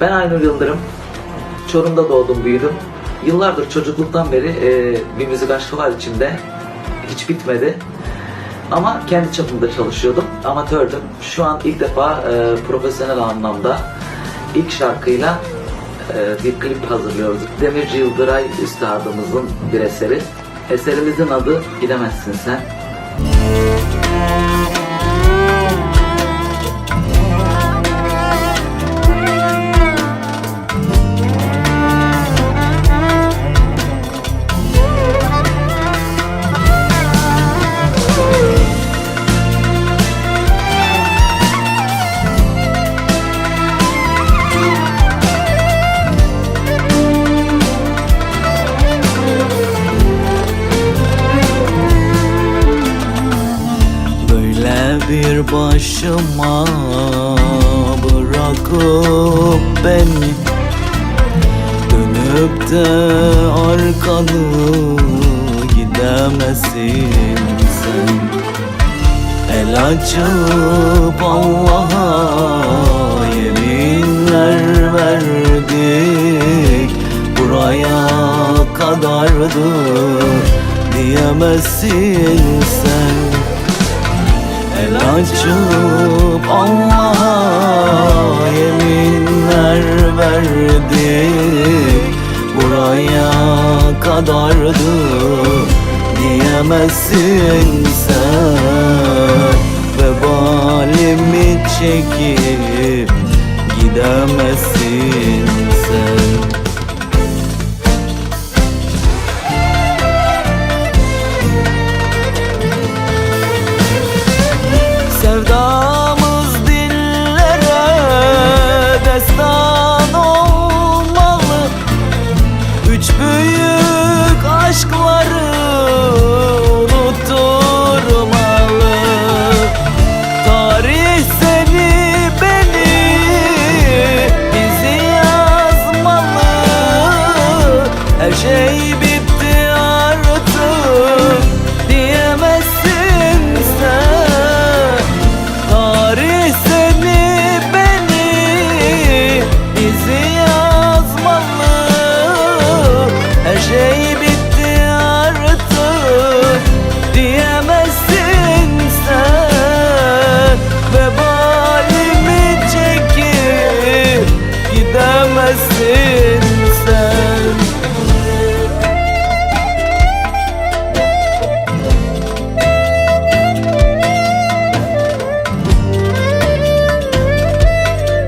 Ben Aynur Yıldırım. Çorum'da doğdum, büyüdüm. Yıllardır çocukluktan beri e, bir müzik aşkı var içimde. Hiç bitmedi. Ama kendi çapımda çalışıyordum. Amatördüm. Şu an ilk defa e, profesyonel anlamda ilk şarkıyla e, bir klip hazırlıyoruz. Demirci Yıldıray Üstadımızın bir eseri. Eserimizin adı Gidemezsin Sen. Böyle başıma bırakıp beni. Dönüp de arkanı gidemezsin sen. El açıp Allah'a yeminler verdik. Buraya kadardı diyemezsin sen açıp Allah'a yeminler verdik. Buraya kadardı diyemezsin sen. Vebalimi çekip gidemezsin büyük aşkları